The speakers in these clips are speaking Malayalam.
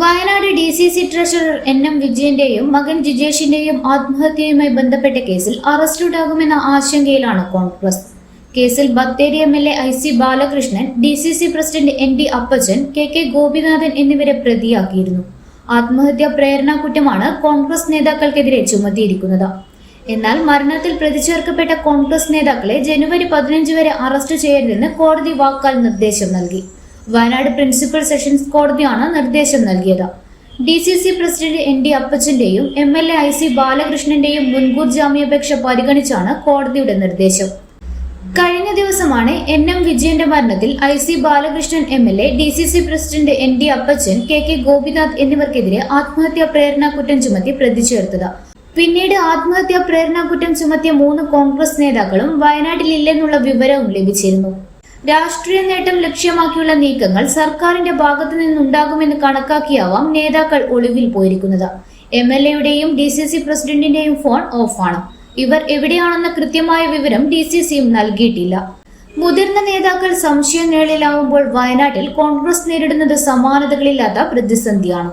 Wayanad D C C treasurer N M വിജയന്റെയും മകൻ ജിജേഷിന്റെയും ആത്മഹത്യയുമായി ബന്ധപ്പെട്ട കേസിൽ അറസ്റ്റ് അറസ്റ്റുണ്ടാകുമെന്ന ആശങ്കയിലാണ് കോൺഗ്രസ്. കേസിൽ Bathery M L A I C Balakrishnan D C C president N D Appachan K K Gopinathan എന്നിവരെ പ്രതിയാക്കിയിരുന്നു. ആത്മഹത്യാ പ്രേരണ കുറ്റമാണ് കോൺഗ്രസ് നേതാക്കൾക്കെതിരെ ചുമത്തിയിരിക്കുന്നത്. എന്നാൽ മരണത്തിൽ പ്രതിചേർക്കപ്പെട്ട കോൺഗ്രസ് നേതാക്കളെ ജനുവരി പതിനഞ്ച് വരെ അറസ്റ്റ് ചെയ്യരുതെന്ന് കോടതി വാക്കാൽ നിർദ്ദേശം നൽകി. വയനാട് പ്രിൻസിപ്പൽ സെഷൻസ് കോടതിയാണ് നിർദ്ദേശം നൽകിയത്. D C C president N D അപ്പച്ചന്റെയും M L A I C ബാലകൃഷ്ണന്റെയും മുൻകൂർ ജാമ്യാപേക്ഷ പരിഗണിച്ചാണ് കോടതിയുടെ നിർദ്ദേശം. കഴിഞ്ഞ ദിവസമാണ് എൻ എം വിജയന്റെ മരണത്തിൽ I C Balakrishnan M L A D C C president N D Appachan K K Gopinath എന്നിവർക്കെതിരെ ആത്മഹത്യാ പ്രേരണ കുറ്റം ചുമത്തി പ്രതി ചേർത്തത് പിന്നീട് ആത്മഹത്യാ പ്രേരണ കുറ്റം ചുമത്തിയ മൂന്ന് കോൺഗ്രസ് നേതാക്കളും വയനാട്ടിലില്ലെന്നുള്ള വിവരവും ലഭിച്ചിരുന്നു. രാഷ്ട്രീയ നേട്ടം ലക്ഷ്യമാക്കിയുള്ള നീക്കങ്ങൾ സർക്കാരിന്റെ ഭാഗത്തു നിന്നുണ്ടാകുമെന്ന് കണക്കാക്കിയാവാം നേതാക്കൾ ഒളിവിൽ പോയിരിക്കുന്നത്. എം എൽ എയുടെയും ഡി സി സി പ്രസിഡന്റിന്റെയും ഫോൺ ഓഫാണ്. ഇവർ എവിടെയാണെന്ന കൃത്യമായ വിവരം ഡി സി സിയും നൽകിയിട്ടില്ല. മുതിർന്ന നേതാക്കൾ സംശയ വയനാട്ടിൽ കോൺഗ്രസ് നേരിടുന്നത് സമാനതകളില്ലാത്ത പ്രതിസന്ധിയാണ്.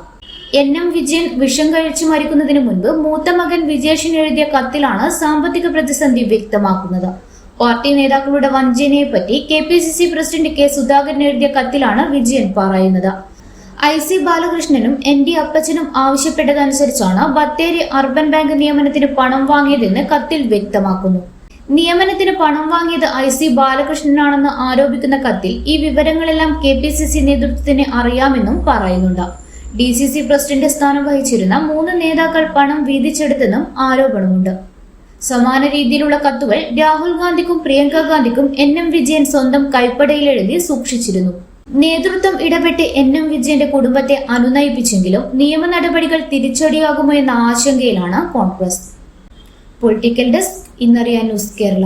എൻ എം വിജയൻ വിഷം കഴിച്ചു മരിക്കുന്നതിന് മുൻപ് മൂത്ത മകൻ വിജേഷിന് എഴുതിയ കത്തിലാണ് സാമ്പത്തിക പ്രതിസന്ധി വ്യക്തമാക്കുന്നത്. പാർട്ടി നേതാക്കളുടെ വഞ്ചനയെ പറ്റി K P C C president K Sudhakaran എഴുതിയ കത്തിലാണ് വിജയൻ പറയുന്നത്. ഐ സി ബാലകൃഷ്ണനും എൻ ഡി അപ്പച്ചനും ആവശ്യപ്പെട്ടതനുസരിച്ചാണ് ബത്തേരി അർബൻ ബാങ്ക് നിയമനത്തിന് പണം വാങ്ങിയതെന്ന് കത്തിൽ വ്യക്തമാക്കുന്നു. നിയമനത്തിന് പണം വാങ്ങിയത് ഐ സി ബാലകൃഷ്ണനാണെന്ന് ആരോപിക്കുന്ന കത്തിൽ ഈ വിവരങ്ങളെല്ലാം കെ പി സി സി നേതൃത്വത്തിന് അറിയാമെന്നും പറയുന്നുണ്ട്. ഡി സി സി പ്രസിഡന്റ് സ്ഥാനം വഹിച്ചിരുന്ന മൂന്ന് നേതാക്കൾ പണം വീതിച്ചെടുത്തെന്നും ആരോപണമുണ്ട്. സമാന രീതിയിലുള്ള കത്തുകൾ രാഹുൽ ഗാന്ധിക്കും പ്രിയങ്ക ഗാന്ധിക്കും എൻ എം വിജയൻ സ്വന്തം കൈപ്പടയിൽ എഴുതി സൂക്ഷിച്ചിരുന്നു. നേതൃത്വം ഇടപെട്ട് എൻ എം വിജയന്റെ കുടുംബത്തെ അനുനയിപ്പിച്ചെങ്കിലും നിയമ നടപടികൾ തിരിച്ചടിയാകുമോ എന്ന ആശങ്കയിലാണ് കോൺഗ്രസ്. പൊളിറ്റിക്കൽ ഡെസ്ക് ഇന്നറിയാൻ ന്യൂസ് കേരള.